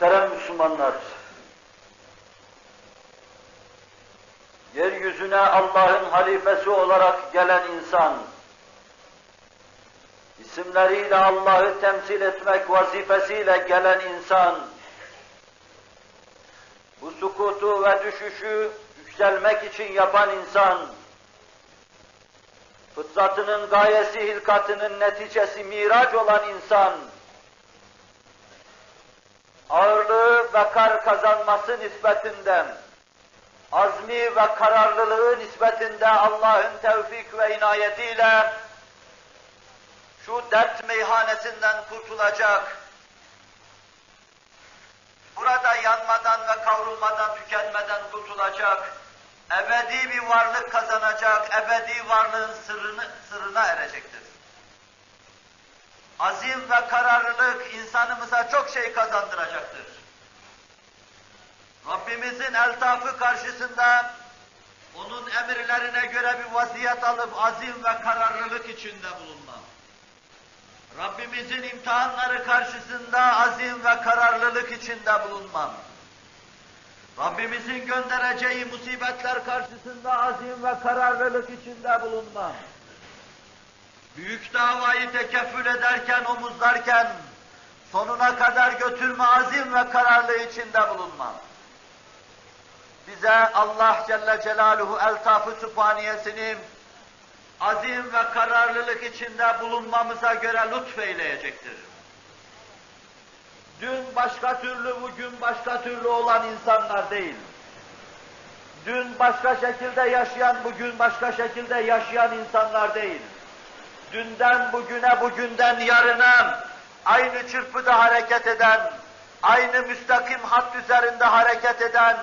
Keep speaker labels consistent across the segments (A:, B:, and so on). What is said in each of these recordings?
A: Muhterem Müslümanlar, yeryüzüne Allah'ın halifesi olarak gelen insan, isimleriyle Allah'ı temsil etmek vazifesiyle gelen insan, bu sukutu ve düşüşü yükselmek için yapan insan, fıtratının gayesi, hilkatının neticesi miraç olan insan, ağırlığı ve kar kazanması nispetinden, azmi ve kararlılığı nispetinde Allah'ın tevfik ve inayetiyle şu dert meyhanesinden kurtulacak, burada yanmadan ve kavrulmadan, tükenmeden kurtulacak, ebedi bir varlık kazanacak, ebedi varlığın sırrını, sırrına erecektir. Azim ve kararlılık insanımıza çok şey kazandıracaktır. Rabbimizin eltafı karşısında onun emirlerine göre bir vaziyet alıp azim ve kararlılık içinde bulunmam. Rabbimizin imtihanları karşısında azim ve kararlılık içinde bulunmam. Rabbimizin göndereceği musibetler karşısında azim ve kararlılık içinde bulunmam. Büyük davayı tekeffül ederken, omuzlarken, sonuna kadar götürme azim ve kararlı içinde bulunmam. Bize Allah Celle Celaluhu eltafı sübhaniyesini azim ve kararlılık içinde bulunmamıza göre lütfeyleyecektir. Dün başka türlü, bugün başka türlü olan insanlar değil. Dün başka şekilde yaşayan, bugün başka şekilde yaşayan insanlar değil. Dünden bugüne, bugünden yarına aynı çırpıda hareket eden, aynı müstakim hat üzerinde hareket eden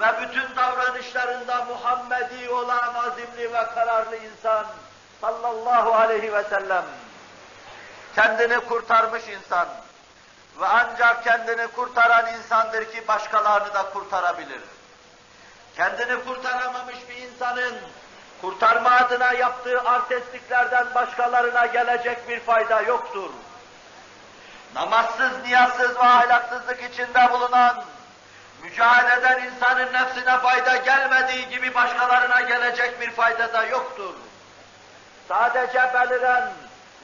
A: ve bütün davranışlarında Muhammedi olan azimli ve kararlı insan sallallahu aleyhi ve sellem kendini kurtarmış insan ve ancak kendini kurtaran insandır ki başkalarını da kurtarabilir. Kendini kurtaramamış bir insanın kurtarma adına yaptığı artistliklerden başkalarına gelecek bir fayda yoktur. Namazsız, niyazsız ve ahlaksızlık içinde bulunan, mücadele eden insanın nefsine fayda gelmediği gibi başkalarına gelecek bir fayda da yoktur. Sadece beliren,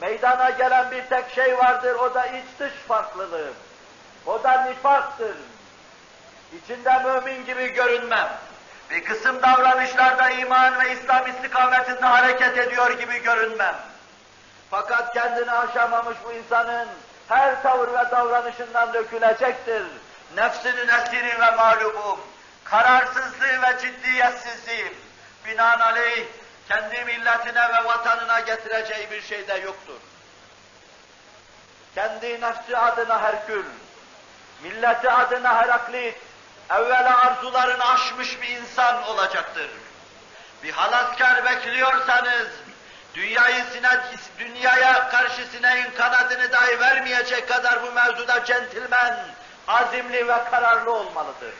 A: meydana gelen bir tek şey vardır, o da iç dış farklılığı. O da nifaktır. İçinde mümin gibi görünmem. Bir kısım davranışlarda iman ve İslam istikametinde hareket ediyor gibi görünmem. Fakat kendini aşamamış bu insanın her tavır ve davranışından dökülecektir. Nefsinin esiri ve mağlubu, kararsızlığı ve ciddiyetsizliği, binaenaleyh kendi milletine ve vatanına getireceği bir şey de yoktur. Kendi nefsi adına Herkül, milleti adına Heraklit, evvela arzularını aşmış bir insan olacaktır. Bir halaskar bekliyorsanız, dünyayı sine, dünyaya karşı sineğin kanadını dahi vermeyecek kadar bu mevzuda centilmen, azimli ve kararlı olmalıdır.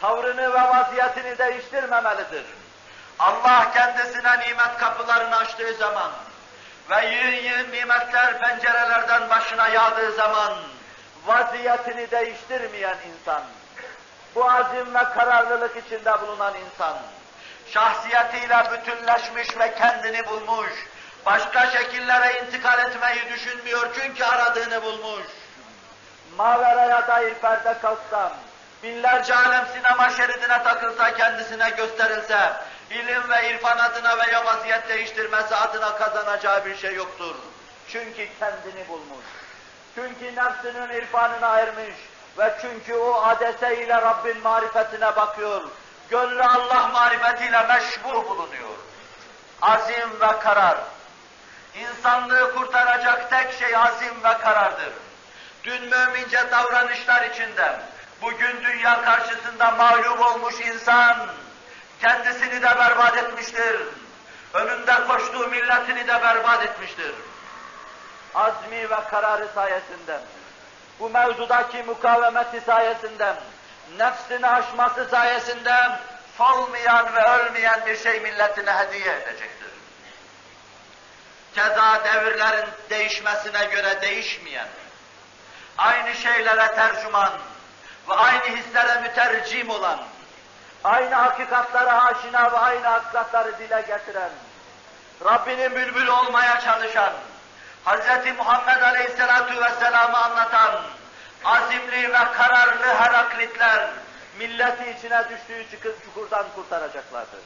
A: Tavrını ve vaziyetini değiştirmemelidir. Allah kendisine nimet kapılarını açtığı zaman ve yığın yığın nimetler pencerelerden başına yağdığı zaman vaziyetini değiştirmeyen insan, bu azim ve kararlılık içinde bulunan insan, şahsiyetiyle bütünleşmiş ve kendini bulmuş, başka şekillere intikal etmeyi düşünmüyor çünkü aradığını bulmuş. Maveraya dair perde kalksam, binlerce alem sinema şeridine takılsa kendisine gösterilse, ilim ve irfan adına veya vaziyet değiştirmesi adına kazanacağı bir şey yoktur. Çünkü kendini bulmuş. Çünkü nefsinin irfanına ermiş ve çünkü o adese ile Rabbin marifetine bakıyor. Gönlü Allah marifetiyle meşgul bulunuyor. Azim ve karar. İnsanlığı kurtaracak tek şey azim ve karardır. Dün mümince davranışlar içinde, bugün dünya karşısında mağlup olmuş insan, kendisini de berbat etmiştir. Önünde koştuğu milletini de berbat etmiştir. Azmi ve kararı sayesinde, bu mevzudaki mukavemeti sayesinde, nefsini aşması sayesinde solmayan ve ölmeyen bir şey milletine hediye edecektir. Keza devirlerin değişmesine göre değişmeyen, aynı şeylere tercüman ve aynı hislere mütercim olan, aynı hakikatlara aşina ve aynı hakikatları dile getiren, Rabbinin bülbülü olmaya çalışan, Hz. Muhammed Aleyhisselatu Vesselam'ı anlatan, azimli ve kararlı Heraklitler, milleti içine düştüğü çıkın çukurdan kurtaracaklardır.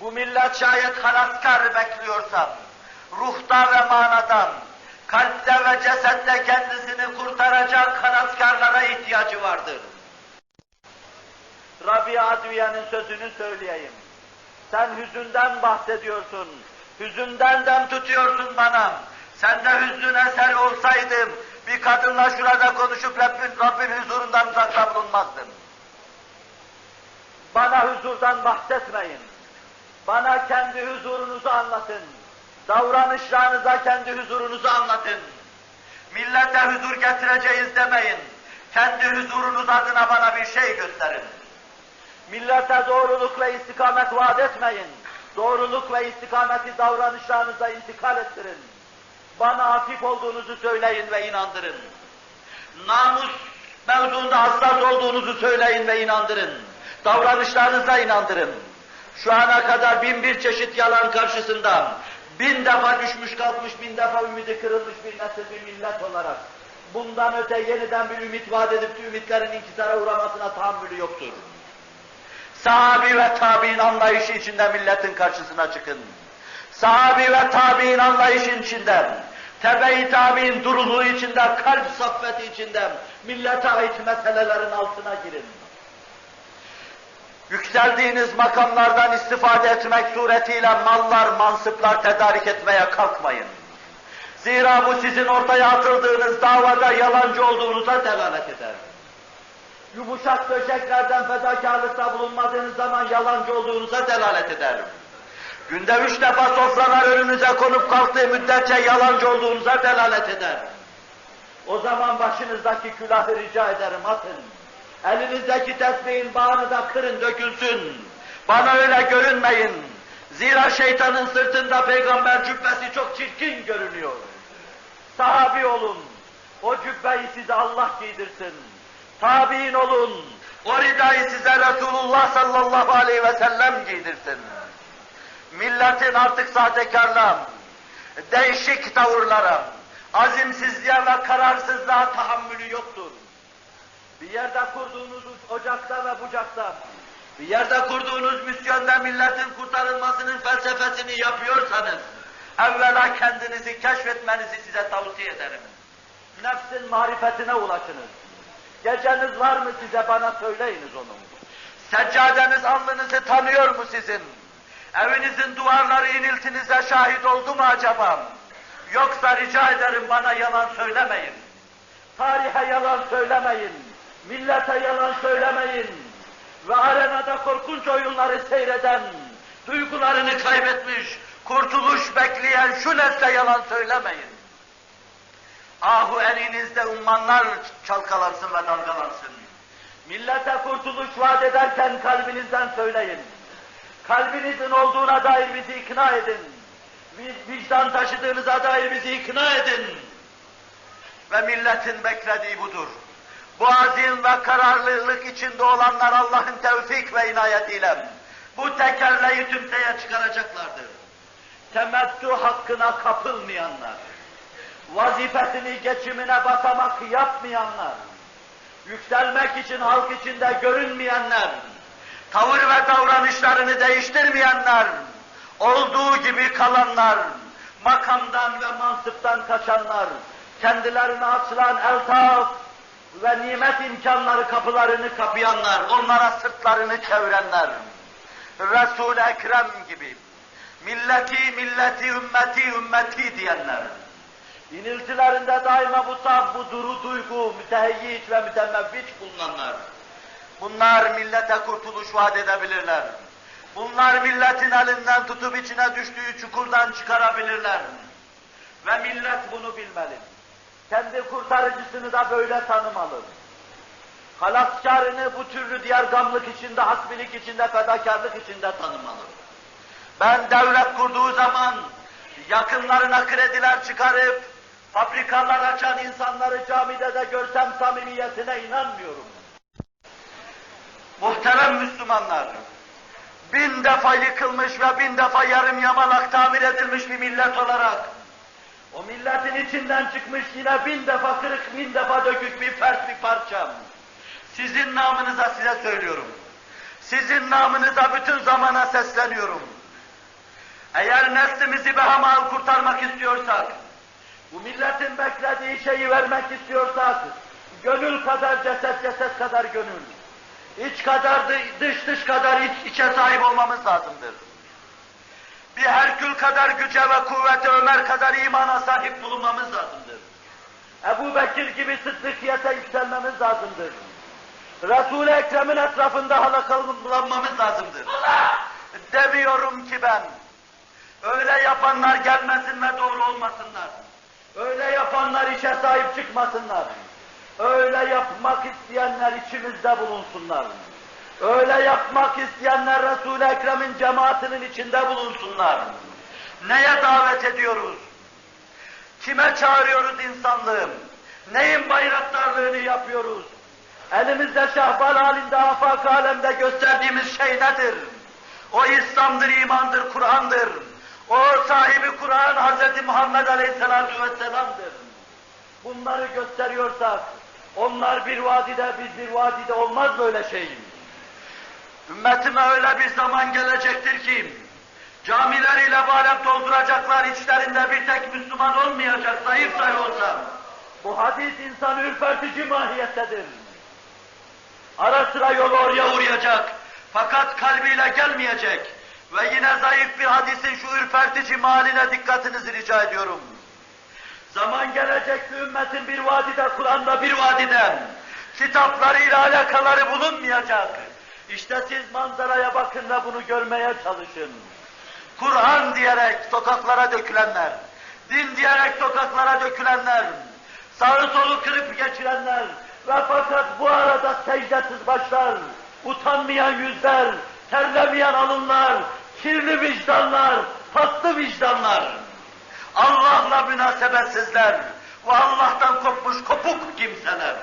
A: Bu millet şayet halaskar bekliyorsa, ruhta ve manadan, kalpte ve cesette kendisini kurtaracak halaskarlara ihtiyacı vardır. Rabia Adviye'nin sözünü söyleyeyim. Sen hüzünden bahsediyorsun. Hüzünden dem tutuyorsun bana. Sen de hüznün eser olsaydım bir kadınla şurada konuşup Rabbin, Rabbin huzurundan uzakta bulunmazdın. Bana huzurdan bahsetmeyin. Bana kendi huzurunuzu anlatın. Davranışlarınıza kendi huzurunuzu anlatın. Millete huzur getireceğiz demeyin. Kendi huzurunuz adına bana bir şey gösterin. Millete doğruluk ve istikamet vaat etmeyin. Doğruluk ve istikameti davranışlarınıza intikal ettirin. Bana hafif olduğunuzu söyleyin ve inandırın. Namus mevzuunda hassas olduğunuzu söyleyin ve inandırın. Davranışlarınıza inandırın. Şu ana kadar bin bir çeşit yalan karşısında bin defa düşmüş kalkmış, bin defa ümidi kırılmış bir nesil, bir millet olarak bundan öte yeniden bir ümit vaat edip de ümitlerin inkisara uğramasına tahammülü yoktur. Sahabi ve tabi'in anlayışı içinde milletin karşısına çıkın. Sahabi ve tabi'in anlayışın içinde, tebe-i tabi'in duruluğu içinde, kalp saffeti içinde millete ait meselelerin altına girin. Yükseldiğiniz makamlardan istifade etmek suretiyle mallar, mansıplar tedarik etmeye kalkmayın. Zira bu sizin ortaya atıldığınız davada yalancı olduğunuza delalet eder. Yumuşak döşeklerden fedakarlıkta bulunmadığınız zaman yalancı olduğunuza delalet eder. Günde üç defa sofralar önünüze konup kalktığı müddetçe yalancı olduğunuza delalet eder. O zaman başınızdaki külahı rica ederim atın. Elinizdeki tesbihin bağını da kırın dökülsün. Bana öyle görünmeyin. Zira şeytanın sırtında peygamber cübbesi çok çirkin görünüyor. Sahabi olun. O cübbeyi size Allah giydirsin. Tabi'in olun. O ridayı size Resulullah sallallahu aleyhi ve sellem giydirsin. Milletin artık sahtekarlığa, değişik tavırlara, azimsizliğe ve kararsızlığa tahammülü yoktur. Bir yerde kurduğunuz ocakta ve bucakta, bir yerde kurduğunuz misyonda milletin kurtarılmasının felsefesini yapıyorsanız, evvela kendinizi keşfetmenizi size tavsiye ederim. Nefsin marifetine ulaşınız. Geceniz var mı size bana söyleyiniz onu. Seccadeniz alnınızı tanıyor mu sizin? Evinizin duvarları iniltinize şahit oldu mu acaba? Yoksa rica ederim bana yalan söylemeyin. Tarihe yalan söylemeyin. Millete yalan söylemeyin. Ve arenada korkunç oyunları seyreden, duygularını kaybetmiş, kurtuluş bekleyen şu nesle yalan söylemeyin. Ahu elinizde ummanlar çalkalansın ve dalgalansın. Millete kurtuluş vaat ederken kalbinizden söyleyin. Kalbinizin olduğuna dair bizi ikna edin. Vicdan taşıdığınıza dair bizi ikna edin. Ve milletin beklediği budur. Bu azim ve kararlılık içinde olanlar Allah'ın tevfik ve inayetiyle bu tekerleği tümseye çıkaracaklardır. Temettü hakkına kapılmayanlar, vazifesini geçimine basamak yapmayanlar, yükselmek için halk içinde görünmeyenler, tavır ve davranışlarını değiştirmeyenler, olduğu gibi kalanlar, makamdan ve mansıptan kaçanlar, kendilerine açılan eltaf ve nimet imkanları kapılarını kapayanlar, onlara sırtlarını çevirenler, Resul-i Ekrem gibi, milleti, milleti, ümmeti, ümmeti diyenler, iniltilerinde daima bu saf, bu duru duygu, mütehiyyiç ve mütemmevviç bulunanlar, bunlar millete kurtuluş vaat edebilirler. Bunlar milletin elinden tutup içine düştüğü çukurdan çıkarabilirler. Ve millet bunu bilmeli. Kendi kurtarıcısını da böyle tanımalı. Halaskarını bu türlü diğer gamlık içinde, hasbilik içinde, fedakarlık içinde tanımalı. Ben devlet kurduğu zaman yakınlarına krediler çıkarıp fabrikalar açan insanları camide de görsem samimiyetine inanmıyorum. Muhterem Müslümanlar, bin defa yıkılmış ve bin defa yarım yamalak tamir edilmiş bir millet olarak, o milletin içinden çıkmış yine bin defa kırık, bin defa dökük bir fert bir parçam. Sizin namınıza size söylüyorum. Sizin namınıza bütün zamana sesleniyorum. Eğer neslimizi behamal kurtarmak istiyorsak, bu milletin beklediği şeyi vermek istiyorsak, gönül kadar ceset, ceset kadar gönül, iç kadar dış, dış kadar iç, içe sahip olmamız lazımdır. Bir Herkül kadar güce ve kuvvete Ömer kadar imana sahip bulunmamız lazımdır. Ebu Bekir gibi sıddıkiyete yükselmemiz lazımdır. Resul-i Ekrem'in etrafında halakalanmamız lazımdır. Demiyorum ki ben, öyle yapanlar gelmesin ve doğru olmasınlar. Öyle yapanlar işe sahip çıkmasınlar. Öyle yapmak isteyenler içimizde bulunsunlar. Öyle yapmak isteyenler Resul-i Ekrem'in cemaatinin içinde bulunsunlar. Neye davet ediyoruz? Kime çağırıyoruz insanlığım? Neyin bayraktarlığını yapıyoruz? Elimizde şahbal halinde afak alemde gösterdiğimiz şey nedir? O İslam'dır, imandır, Kur'an'dır. O sahibi Kur'an Hz. Muhammed Aleyhisselatü Vesselam'dır. Bunları gösteriyorsak, onlar bir vadide, biz bir vadide olmaz böyle şey. Ümmetime öyle bir zaman gelecektir ki, camileriyle barep dolduracaklar, içlerinde bir tek Müslüman olmayacak, zayıf dahi olsa. Bu hadis insanı ürpertici mahiyettedir. Ara sıra yolu oraya uğrayacak, fakat kalbiyle gelmeyecek. Ve yine zayıf bir hadisin şu ürpertici mahaline dikkatinizi rica ediyorum. Zaman gelecek ki ümmetin bir vadide, Kur'an'da bir vadiden, kitaplarıyla alakaları bulunmayacak. İşte siz manzaraya bakın ve bunu görmeye çalışın. Kur'an diyerek sokaklara dökülenler, din diyerek sokaklara dökülenler, sağı solu kırıp geçirenler ve fakat bu arada secdesiz başlar, utanmayan yüzler, terlemeyen alınlar, kirli vicdanlar, paslı vicdanlar, Allah'la münasebetsizler ve Allah'tan kopmuş kopuk kimseler.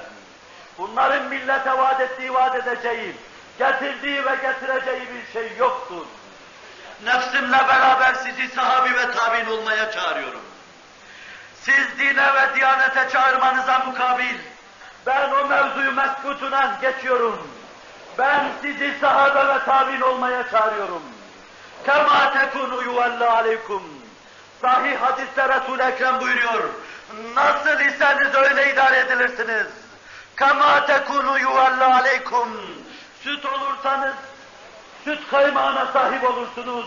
A: Bunların millete vaat ettiği, vaat edeceği, getirdiği ve getireceği bir şey yoktur. Nefsimle beraber sizi sahabi ve tabin olmaya çağırıyorum. Siz dine ve diyanete çağırmanıza mukabil, ben o mevzuyu meskutunen geçiyorum. Ben sizi sahabe ve tabin olmaya çağırıyorum. Kema tekunu yuvalla aleykum. Sahih hadiste Resul-i Ekrem buyuruyor. Nasıl iseniz öyle idare edilirsiniz. Kema tekunu yuvalla aleykum. Süt olursanız süt kaymağına sahip olursunuz.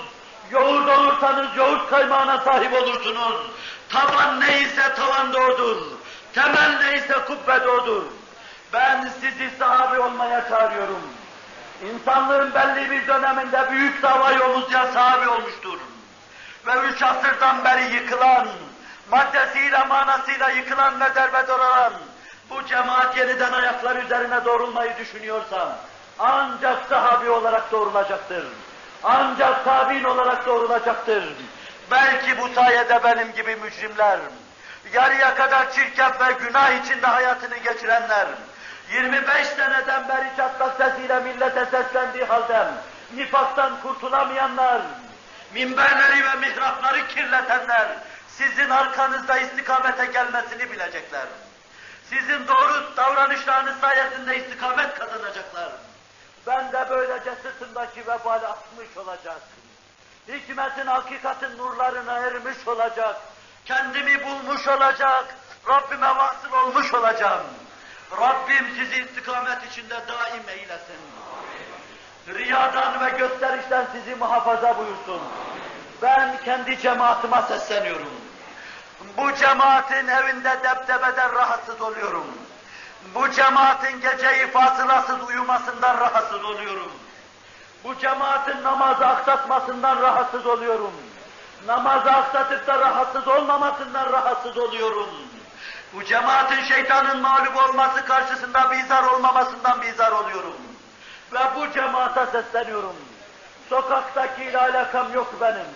A: Yoğurt olursanız yoğurt kaymağına sahip olursunuz. Taban neyse tavan doğdur. Temel neyse kubbe doğdur. Ben sizi sahabi olmaya çağırıyorum. İnsanlığın belli bir döneminde büyük dava yoluzca sahabi olmuştur. Ve üç asırdan beri yıkılan, maddesiyle manasıyla yıkılan ve derbeder olan bu cemaat yeniden ayaklar üzerine doğrulmayı düşünüyorsam, ancak sahabi olarak doğrulacaktır. Ancak tabi'in olarak doğrulacaktır. Belki bu sayede benim gibi mücrimler, yarıya kadar çirkef ve günah içinde hayatını geçirenler, 25 seneden beri çatlak sesiyle millete seslendiği halde, nifaktan kurtulamayanlar, minberleri ve mihrapları kirletenler, sizin arkanızda istikamete gelmesini bilecekler. Sizin doğru davranışlarınız sayesinde istikamet kazanacaklar. Ben de böylece sırtımdaki vebali atmış olacak. Hikmetin, hakikatin nurlarına ermiş olacak. Kendimi bulmuş olacak. Rabbime vasıl olmuş olacağım. Rabbim sizi istikamet içinde daim eylesin. Riyadan ve gösterişten sizi muhafaza buyursun. Ben kendi cemaatime sesleniyorum. Bu cemaatin evinde deptebeden rahatsız oluyorum. Bu cemaatin geceyi fasılasız uyumasından rahatsız oluyorum. Bu cemaatin namazı aksatmasından rahatsız oluyorum. Namazı aksatıp da rahatsız olmamasından rahatsız oluyorum. Bu cemaatin şeytanın mağlup olması karşısında bizar olmamasından bizar oluyorum. Ve bu cemaate sesleniyorum. Sokaktaki alakam yok benim.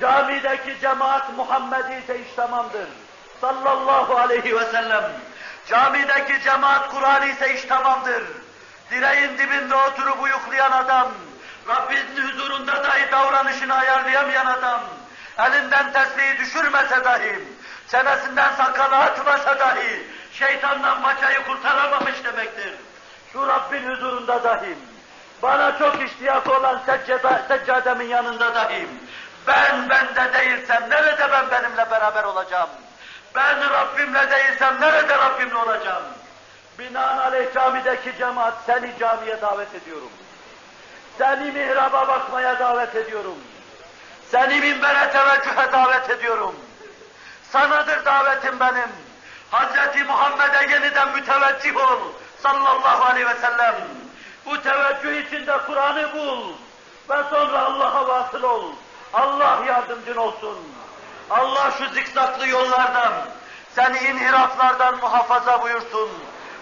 A: Camideki cemaat Muhammedi ise iş tamamdır. sallallahu aleyhi ve sellem. Camideki cemaat Kur'an ise iş tamamdır. Direğin dibinde oturup uyuklayan adam, Rabbinin huzurunda dahi davranışını ayarlayamayan adam, elinden tesbihi düşürmese dahi, çenesinden sakalı atmasa dahi, şeytandan paçayı kurtaramamış demektir. Şu Rabbin huzurunda dahi, bana çok iştiyak olan seccada, seccademin yanında dahi, ben bende değilsem nerede ben benimle beraber olacağım? Ben Rabbimle değilsem nerede Rabbimle olacağım? Binaenaleyh camideki cemaat seni camiye davet ediyorum. Seni mihraba bakmaya davet ediyorum. Seni minbere teveccühe davet ediyorum. Sanadır davetim benim. Hz. Muhammed'e yeniden müteveccih ol. Sallallahu aleyhi ve sellem. Bu teveccüh içinde Kur'an'ı bul. Ve sonra Allah'a vasıl ol. Allah yardımcın olsun. Allah şu zikzaklı yollardan, seni inhiraflardan muhafaza buyursun.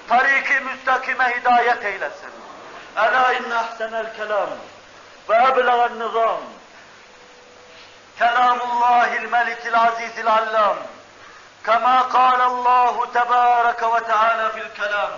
A: Tariki müstakime hidayet eylesin. Ela inne ahsenel kelam ve eblegan nizam. Kelamullahil melikil azizil allam. Kema kâlallahu tebâreke ve teâlâ fil kelam.